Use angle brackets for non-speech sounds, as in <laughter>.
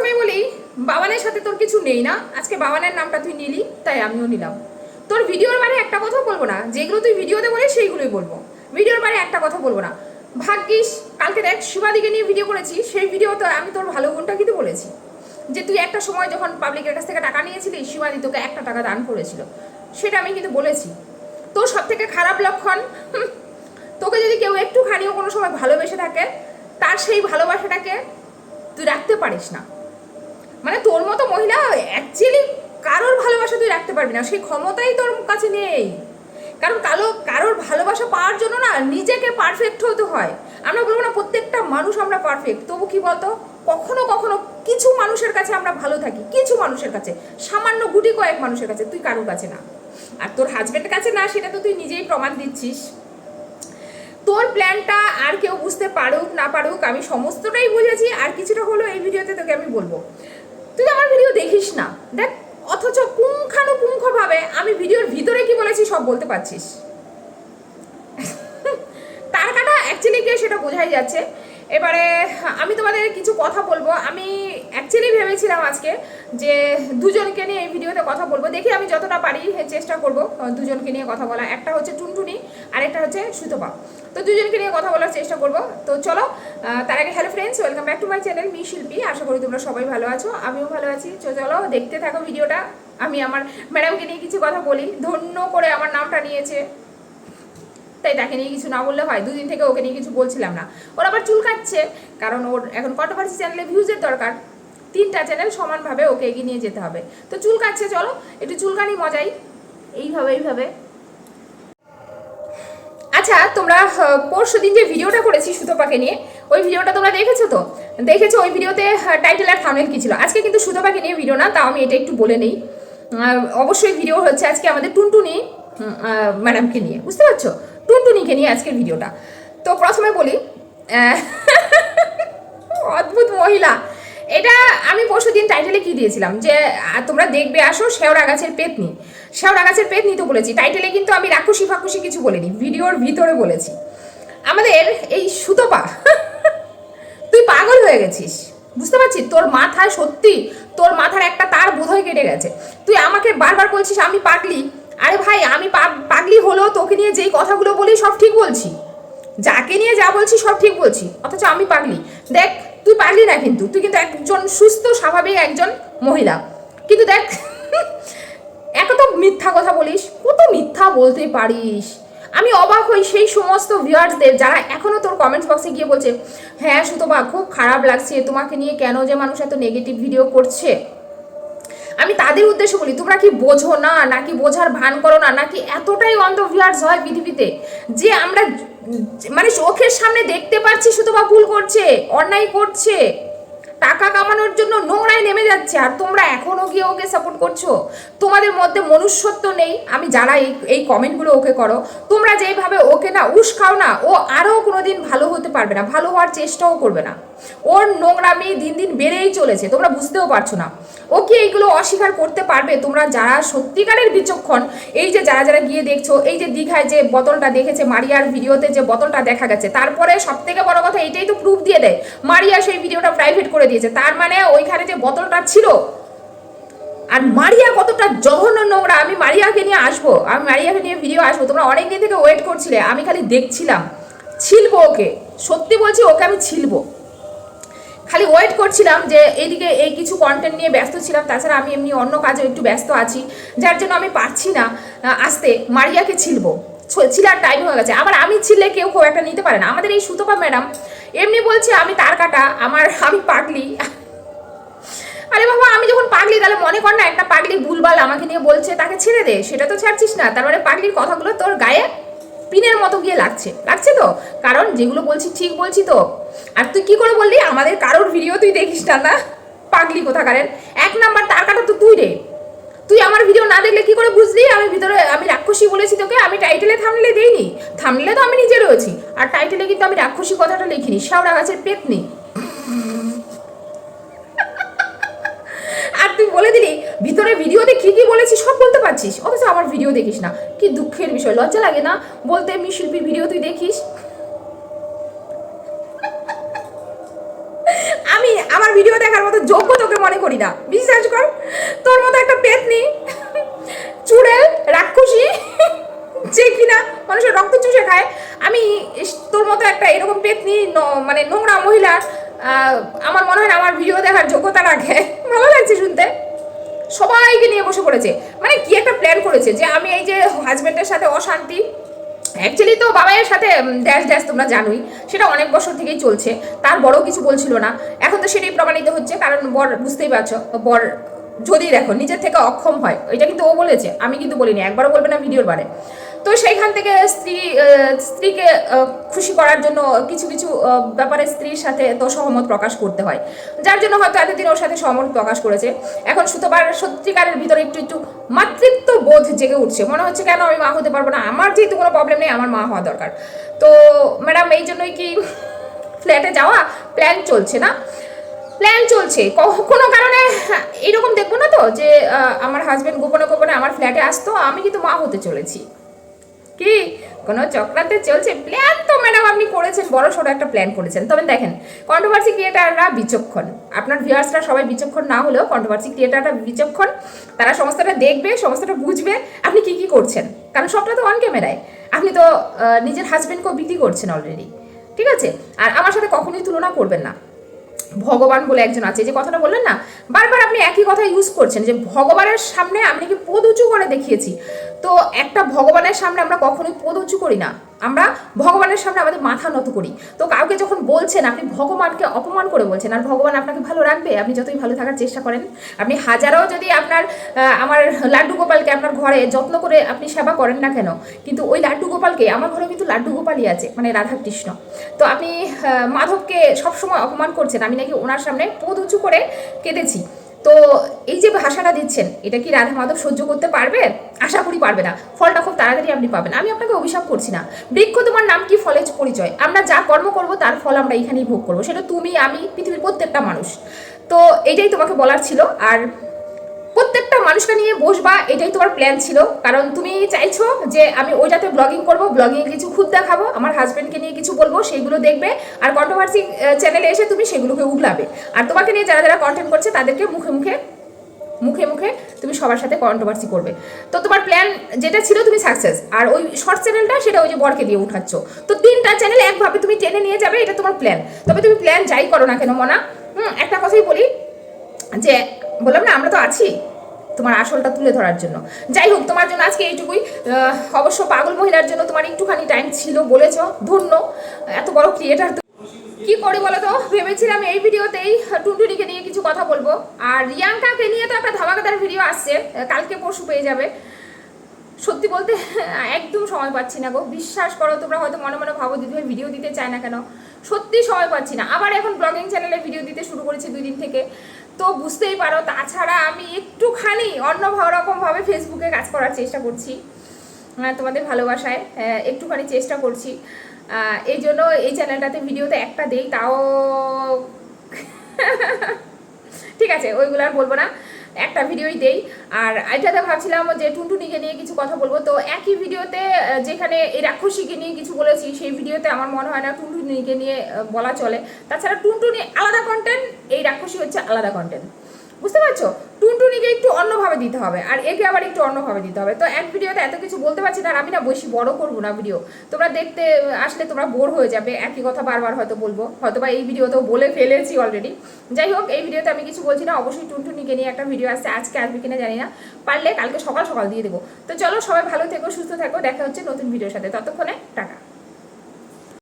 প্রথমেই বলি, বাবানের সাথে তোর কিছু নেই না? আজকে বাবানের নামটা তুই নিলি, তাই আমিও নিলাম। তোর ভিডিওর বারে একটা কথা বলব না, যেগুলো তুই ভিডিওতে বলিস সেইগুলোই বলব। ভিডিওর বারে একটা কথা বলব না। ভাগ্যিস, কালকে দেখ শিবাদিকে নিয়ে ভিডিও করেছি, সেই ভিডিওতে আমি তোর ভালো গুণটা কিন্তু বলেছি। যে তুই একটা সময় যখন পাবলিকের কাছ থেকে টাকা নিয়েছিলি শিবাদি তোকে একটা টাকা দান করেছিল। সেটা আমি কিন্তু বলেছি। তোর সব থেকে খারাপ লক্ষণ? তোকে যদি কেউ একটুখানিও কোনো সময় ভালোবেসে থাকে, তার সেই ভালোবাসাটাকে তুই রাখতে পারিস না। মানে তোর মতো মহিলা অ্যাকচুয়ালি কারোর ভালোবাসা তুই রাখতে পারবি না। সেই ক্ষমতাই তোর কাছে নেই। কারণ কালো, কারোর ভালোবাসা পাওয়ার জন্য না নিজেকে পারফেক্ট হতে হয়। আমরা বলব না প্রত্যেকটা মানুষ আমরা পারফেক্ট তবু কি বলতো? কখনো কখনো কিছু মানুষের কাছে আমরা ভালো থাকি। কিছু মানুষের কাছে। সামান্য গুটি কয়েক মানুষের কাছে। তুই কারোর কাছে না। আর তোর হাজবেন্ডের কাছে না, সেটা তো তুই নিজেই প্রমাণ দিচ্ছিস। তোর প্ল্যানটা আর কেউ বুঝতে পারুক, না পারুক, আমি সমস্তটাই বুঝেছি। আর কিছুটা হলো এই ভিডিওতে তোকে আমি বলব। তুই আমার ভিডিও দেখিস না। দেখ, অথচ পুঙ্খানুপুঙ্খ ভাবে আমি ভিডিওর ভিতরে কি বলেছি সব বলতে পারছিস। <laughs> তার কাটা অ্যাকচুয়ালি কে সেটা বোঝাই যাচ্ছে। এবারে, আমি তোমাদের কিছু কথা বলব। আমি অ্যাকচুয়ালি ভেবেছিলাম আজকে যে দুজনকে নিয়ে এই ভিডিওতে কথা বলব। দেখি আমি যতটা পারি চেষ্টা করব, দুজনকে নিয়ে কথা বলা। একটা হচ্ছে টুনটুনি আর একটা হচ্ছে সুতপা। তো দুজনকে নিয়ে কথা বলার চেষ্টা করব। তো চলো তার আগে hello friends welcome back to my channel me Shilpi. আশা করি তোমরা সবাই ভালো আছো, আমিও ভালো আছি। তো চলো, দেখতে থাকো ভিডিওটা। আমি আমার ম্যাডামকে নিয়ে কিছু কথা বলি। ধন্য করে আমার নামটা নিয়েছে। তাই তাকে নিয়ে কিছু না বললে হয়। দুদিন থেকে ওকে নিয়ে কিছু বলছিলাম না। ওর আবার চুল কাটছে, কারণ ওর এখন কন্ট্রোভার্সি চ্যানেলে ভিউজের দরকার। তিনটা চ্যানেল সমানভাবে ওকে এগিয়ে নিয়ে যেতে হবে। তো চুল কাটছে, চলো। একটু চুলকানি মজাই। এইভাবে এইভাবে। আচ্ছা তোমরা পরশু দিন যে ভিডিওটা করেছি সুতপাকে নিয়ে, ওই ভিডিওটা তোমরা দেখেছ তো? দেখেছ, ওই ভিডিওতে টাইটেল আর থামনেল কি ছিল? আজকে কিন্তু সুতপাকে নিয়ে ভিডিও না, তাও আমি এটা একটু বলে নেই। অবশ্যই ভিডিও হচ্ছে আজকে আমাদের টুনটুনি ম্যাডামকে নিয়ে, বুঝতে পারছ? টুনটুনিকে নিয়ে আজকের ভিডিওটা তো প্রথমে বলি <laughs> অদ্ভুত মহিলা। এটা আমি পরশু দিন টাইটেলে কি দিয়েছিলাম? যে তোমরা দেখবে, আসো, শেওড়া গাছের পেতনি। শেওড়া গাছের পেতনি তো বলেছি। টাইটেলে কিন্তু আমি রাক্ষসী ফাক্ষসী কিছু বলিনি, ভিডিওর ভিতরে বলেছি। আমাদের এই সুতপা, <laughs> তুই পাগল হয়ে গেছিস। বুঝতে পারছিস? তোর মাথায় সত্যি, তোর মাথার একটা তার বোধহয় কেটে গেছে। তুই আমাকে বারবার বলছিস, আমি পাগলি। আরে ভাই, আমি পাগলি হলেও তোকে নিয়ে যেই কথাগুলো বলি, সব ঠিক বলছি। যাকে নিয়ে যা বলছি, সব ঠিক বলছি। অথচ আমি পাগলি। দেখ তুই পারলি না কিন্তু। তুই কিন্তু একজন সুস্থ, স্বাভাবিক একজন মহিলা। কিন্তু দেখ, <laughs> এত তো মিথ্যা কথা বলিস, কত মিথ্যা বলতে পারিস। আমি অবাক হই সেই সমস্ত ভিউয়ার্সদের যারা এখনও তোর কমেন্টস বক্সে গিয়ে বলছে হ্যাঁ সুতবা খুব খারাপ লাগছে। তোমাকে নিয়ে কেন যে মানুষ এত নেগেটিভ ভিডিও করছে? আমি তাদের উদ্দেশ্য বলি, তোমরা কি বোঝো না, নাকি বোঝার ভান করো না, নাকি এতটাই অন্ধ ভিউয়ার্স হয় পৃথিবীতে যে আমরা মানে চোখের সামনে দেখতে পাচ্ছি শুধু বা ভুল করছে, অন্যায় করছে? টাকা কামানোর জন্য নোংরায় নেমে যাচ্ছে, আর তোমরা এখনও গিয়ে ওকে সাপোর্ট করছ? তোমাদের মধ্যে মনুষ্যত্ব নেই। আমি যারা এই এই কমেন্টগুলো ওকে করো, তোমরা যেইভাবে ওকে না উস্কাও না, ও আরও কোনো দিন ভালো হতে পারবে না, ভালো হওয়ার চেষ্টাও করবে না। ওর নোংরামি দিন দিন বেড়েই চলেছে, তোমরা বুঝতেও পারছ না। ও কি এইগুলো অস্বীকার করতে পারবে? তোমরা যারা সত্যিকারের বিচক্ষণ, এই যে যারা যারা গিয়ে দেখছ, এই যে দীঘায় যে বোতলটা দেখেছে, মারিয়ার ভিডিওতে যে বোতলটা দেখা গেছে, তারপরে সব থেকে বড় কথা এইটাই তো প্রুফ দিয়ে দেয়। মারিয়া সেই ভিডিওটা প্রাইভেট করে দিয়েছে। তার মানে ওইখানে যে বোতলটা ছিল, আর মারিয়া কতটা জঘন্য নোংরা, আমি মারিয়াকে নিয়ে আসব, আমি মারিয়াকে নিয়ে ভিডিও আসব। তোমরা অনেক দিন থেকে ওয়েট করছিলে, আমি খালি দেখছিলাম। ছিলবো ওকে, সত্যি বলছি ওকে আমি ছিলবো। খালি ওয়েট করছিলাম যে এইদিকে এই কিছু কন্টেন্ট নিয়ে ব্যস্ত ছিলাম, তাছাড়া আমি এমনি অন্য কাজে একটু ব্যস্ত আছি, যার জন্য আমি পারছি না আসতে, মারিয়াকে ছিলবো। ছিলার টাইম হয়ে গেছে। আবার আমি ছিলে কেউ খুব একটা নিতে পারে না। আমাদের এই সুতপা ম্যাডাম এমনি বলছে, আমি তার কাটা, আমার, আমি পাগলি। আরে বাবা, আমি যখন পাগলি, তাহলে মনে কর না, একটা পাগলি ভুলভাল আমাকে নিয়ে বলছে, তাকে ছেড়ে দে, সেটা তো ছাড়ছিস না। তার মানে পাগলির কথাগুলো তোর গায়ে পিনের মতো গিয়ে লাগছে। লাগছে তো? কারণ যেগুলো বলছি, ঠিক বলছি তো? আর তুই কি করে বললি? আমাদের কারোর ভিডিও তুই দেখিস না না? পাগলি কোথাকারের? এক নাম্বার তার কাটা তো তুই রে। তুই আমার ভিডিও না দেখলে কি করে বুঝলি? আমি ভিতরে, আমি রাক্ষসী বলেছি তোকে, আমি টাইটেলে থামলে দেইনি। থামলে তো আমি নিজে রয়েছি। আর টাইটেলে কিন্তু আমি রাক্ষসী কথাটা লিখিনি। শাওড়া গাছের পেতনি। আর তুই বলে দিলি, ভিতরে ভিডিওতে কি কি বলেছিস সব বলতে পারছিস? অথচ আমার ভিডিও দেখিস না। কি দুঃখের বিষয়, লজ্জা লাগে না? বলতে এমনি শিল্পীর ভিডিও তুই দেখিস আমি আমার ভিডিও দেখার মতো যোগ্য তোকে মনে করি না। বিশ্বাস কর। তোর মতো একটা পেতনি, চুড়েল, রাক্ষসী, যে কিনা মানুষের রক্ত চুষে খায়। আমি তোর মতো একটা এরকম পেতনি মানে নোংরা মহিলা আমার মনে হয় না আমার ভিডিও দেখার যোগ্যতা রাখে। ভালো লাগছে শুনতে। সবাইকে নিয়ে বসে পড়েছে। মানে কি একটা প্ল্যান করেছে যে আমি এই যে হাজব্যান্ডের সাথে অশান্তি অ্যাকচুয়ালি তো বাবাইয়ের সাথে ড্যাশ ড্যাশ তোমরা জানোই, সেটা অনেক বছর থেকেই চলছে। তার বড় কিছু বলছিল না। এখন তো সেটাই প্রমাণিত হচ্ছে, কারণ বর বুঝতেই পারছ, বর যদি দেখো, নিজের থেকে অক্ষম হয়, এটা কিন্তু ও বলেছে, আমি কিন্তু বলিনি, একবারও বলবে না ভিডিওর বারে। তো সেইখান থেকে স্ত্রী স্ত্রীকে খুশি করার জন্য কিছু কিছু ব্যাপারে স্ত্রীর সাথে তো সহমত প্রকাশ করতে হয়। যার জন্য হয়তো এতদিন ওর সাথে সহমত প্রকাশ করেছে। এখন সুতোবার সত্যিকারের ভিতরে একটু একটু মাতৃত্ব বোধ জেগে উঠছে। মনে হচ্ছে কেন আমি মা হতে পারব না? আমার যেহেতু কোনো প্রবলেম নেই আমার মা হওয়া দরকার। তো ম্যাডাম এই জন্যই কি ফ্ল্যাটে যাওয়া? প্ল্যান চলছে না? প্ল্যান চলছে। কোনো কারণে হ্যাঁ, এইরকম দেখব না তো যে আমার হাজব্যান্ড গোপনে গোপনে আমার ফ্ল্যাটে আসতো আমি কিন্তু মা হতে চলেছি। কি? কোনো চক্রান্তে চলছে? প্ল্যান তো ম্যাডাম আপনি করেছেন, বড় সড়ো একটা প্ল্যান করেছেন। তবে দেখেন কন্ট্রোভার্সি ক্রিয়েটাররা বিচক্ষণ। আপনার ভিউয়ার্সরা সবাই বিচক্ষণ না হলেও কন্ট্রোভার্সি ক্রিয়েটাররা বিচক্ষণ। তারা সমস্তটা দেখবে, সমস্তটা বুঝবে, আপনি কি কি করছেন? কারণ সবটা তো অন ক্যামেরায় আপনি তো নিজের হাজবেন্ডকেও বিক্রি করছেন অলরেডি ঠিক আছে? আর আমার সাথে কখনোই তুলনা করবেন না। ভগবান বলে একজন আছে। যে কথাটা বললেন না, বারবার আপনি একই কথা ইউজ করছেন যে ভগবানের সামনে আমি কি পদ উঁচু করে দেখিয়েছি। তো একটা ভগবানের সামনে আমরা কখনোই পদ উঁচু করি না। আমরা ভগবানের সামনে আমাদের মাথা নত করি। তো কাউকে যখন বলছেন, আপনি ভগবানকে অপমান করে বলছেন, আর ভগবান আপনাকে ভালো রাখবে, আপনি যতই ভালো থাকার চেষ্টা করেন, আপনি হাজারো যদি আপনার আমার লাড্ডু গোপালকে আপনার ঘরে যত্ন করে আপনি সেবা করেন না কেন, কিন্তু ওই লাড্ডু গোপালকে, আমার ঘরে কিন্তু লাড্ডু গোপালই আছে মানে রাধাকৃষ্ণ। তো আপনি মাধবকে সবসময় অপমান করছেন, আমি নাকি ওনার সামনে পদ উঁচু করে কেঁদেছি। তো এই যে ভাষাটা দিচ্ছেন, এটা কি রাধা মাধব সহ্য করতে পারবে? আশা করি পারবে না। ফলটা খুব তাড়াতাড়ি আপনি পাবেন। আমি আপনাকে অভিশাপ করছি না। বৃক্ষ তোমার নাম কি? ফলের পরিচয়। আমরা যা কর্ম করব, তার ফল আমরা এখানেই ভোগ করব। সেটা তুমি, আমি, পৃথিবীর প্রত্যেকটা মানুষ। তো এইটাই তোমাকে বলার ছিল। আর প্রত্যেকটা মানুষকে নিয়ে বসবা, এটাই তোমার প্ল্যান ছিল। কারণ তুমি চাইছো যে আমি ওইটাতে ব্লগিং করব ব্লগিং কিছু খুদ দেখাবো, আমার হাজব্যান্ডকে নিয়ে কিছু বলব সেইগুলো দেখবে, আর কন্ট্রোভার্সি চ্যানেলে এসে তুমি সেগুলোকে উগলাবে আর তোমাকে নিয়ে যারা যারা কন্টেন্ট করছে, তাদেরকে মুখে মুখে মুখে মুখে তুমি সবার সাথে কন্ট্রোভার্সি করবে। তো তোমার প্ল্যান যেটা ছিল, তুমি সাকসেস আর ওই শর্ট চ্যানেলটা সেটা ওই যে বরকে দিয়ে উঠাচ্ছ। তো তিনটা চ্যানেল একভাবে তুমি টেনে নিয়ে যাবে, এটা তোমার প্ল্যান তবে তুমি প্ল্যান যাই করো না কেন, মনা? হুম, একটা কথাই বলি, যে বললাম না, আমরা তো আছি। তোমার আসলটা তুলে ধরার জন্য। যাই হোক, তোমার জন্য আজকে এইটুকুই। অবশ্য পাগল মহিলার জন্য তোমার একটুখানি টাইম ছিল, বলেছ, ধন্য। এত বড় ক্রিয়েটার তো কি করি বলো তো? ভেবেছিলাম এই ভিডিওতেই টুনটুনিকে নিয়ে কিছু কথা বলব। আর রিয়াঙ্কাকে নিয়ে তো একটা ধামাকাদার ভিডিও আসছে, কালকে পরশু পেয়ে যাবে। সত্যি বলতে, একদম সময় পাচ্ছি না গো। বিশ্বাস করো, তোমরা হয়তো মনে মনে ভাবো দিদিভাই ভিডিও দিতে চায় না কেন? সত্যি সময় পাচ্ছি না। আবার এখন ব্লগিং চ্যানেলে ভিডিও দিতে শুরু করেছি দুই দিন থেকে। তো বুঝতেই পারো, তাছাড়া আমি একটুখানি অন্য রকমভাবে ফেসবুকে কাজ করার চেষ্টা করছি তোমাদের ভালোবাসায় একটুখানি চেষ্টা করছি। এই জন্য এই চ্যানেলটাতে ভিডিওতে একটা দেই, তাও <laughs> ঠিক আছে, ওইগুলো আর বলব না। একটা ভিডিওই দেই। আর এটাতে ভাবছিলাম যে টুনটুনিকে নিয়ে কিছু কথা বলব। তো একই ভিডিওতে যেখানে এই রাক্ষসীকে নিয়ে কিছু বলেছি, সেই ভিডিওতে আমার মনে হয় না টুনটুনিকে নিয়ে বলা চলে। তাছাড়া টুনটুনি আলাদা কন্টেন্ট এই রাক্ষসী হচ্ছে আলাদা কন্টেন্ট বুঝতে পারছ? টুনটুনিকে একটু অন্যভাবে দিতে হবে, আর একে আবার একটু অন্যভাবে দিতে হবে। তো এক ভিডিওতে এত কিছু বলতে পারছি না, আর আমি না বেশি বড় করব না ভিডিও তোমরা দেখতে আসলে তোমরা বোর হয়ে যাবে, একই কথা বারবার হয়তো বলব। হয়তো বা এই ভিডিওতেও বলে ফেলেছি অলরেডি যাই হোক, এই ভিডিওতে আমি কিছু বলছি না, অবশ্যই টুনটুনিকে নিয়ে একটা ভিডিও আসছে, আজকে আসবে কিনা জানি না। পারলে কালকে সকাল সকাল দিয়ে দেবো। তো চলো সবাই ভালো থেকো, সুস্থ থাকো, দেখা হচ্ছে নতুন ভিডিওর সাথে। ততক্ষণে টাটা।